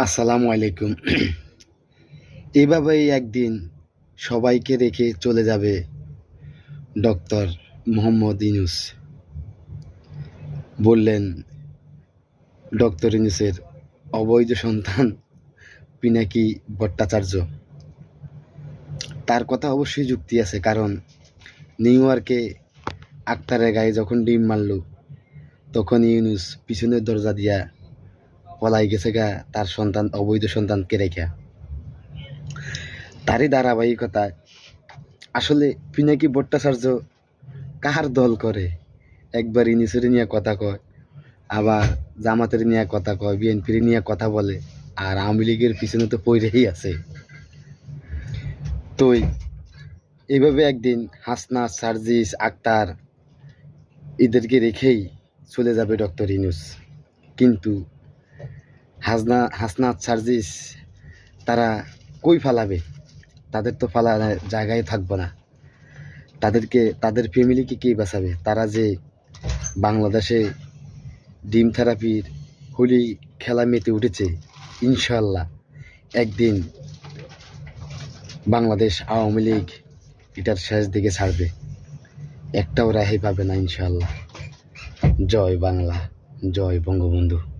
আসসালামু আলাইকুম। এভাবেই একদিন সবাইকে রেখে চলে যাবে ডক্টর মোহাম্মদ ইনুস বললেন, ডক্টর ইনুসের অবৈধ সন্তান পিনাকি ভট্টাচার্য। তার কথা অবশ্যই যুক্তি আছে, কারণ নিউ ইয়র্কে আক্তারের গায়ে যখন ডিম মারল তখন ইউনুস পিছনের দরজা দিয়া পলাই গেছে গা, তার সন্তান, অবৈধ সন্তানকে রেখা? তারই ধারাবাহিকতায়। আসলে পিনাকি ভট্টাচার্য কাহার দল করে? একবার ইনিসের নিয়ে কথা কয়, আবার জামাতের নিয়ে কথা কয়, বিএনপির নিয়ে কথা বলে, আর আওয়ামী লীগের পিছনে তো পইরেই আছে। তো এইভাবে একদিন হাসনা সার্জিস, আক্তার এদেরকে রেখেই চলে যাবে ডক্টর ইনুস কিন্তু হাসনা, হাসনাত, সার্জিস, তারা কই ফালাবে? তাদের তো ফালা জায়গায় থাকব না। তাদেরকে, তাদের ফ্যামিলিকে কে বাঁচাবে? তারা যে বাংলাদেশে ডিম থেরাপির হোলি খেলা মেতে উঠেছে ইনশাল্লাহ একদিন বাংলাদেশ আওয়ামী লীগ এটার শেষ দিকে ছাড়বে। একটাও রেহাই পাবে না ইনশাল্লাহ জয় বাংলা, জয় বঙ্গবন্ধু।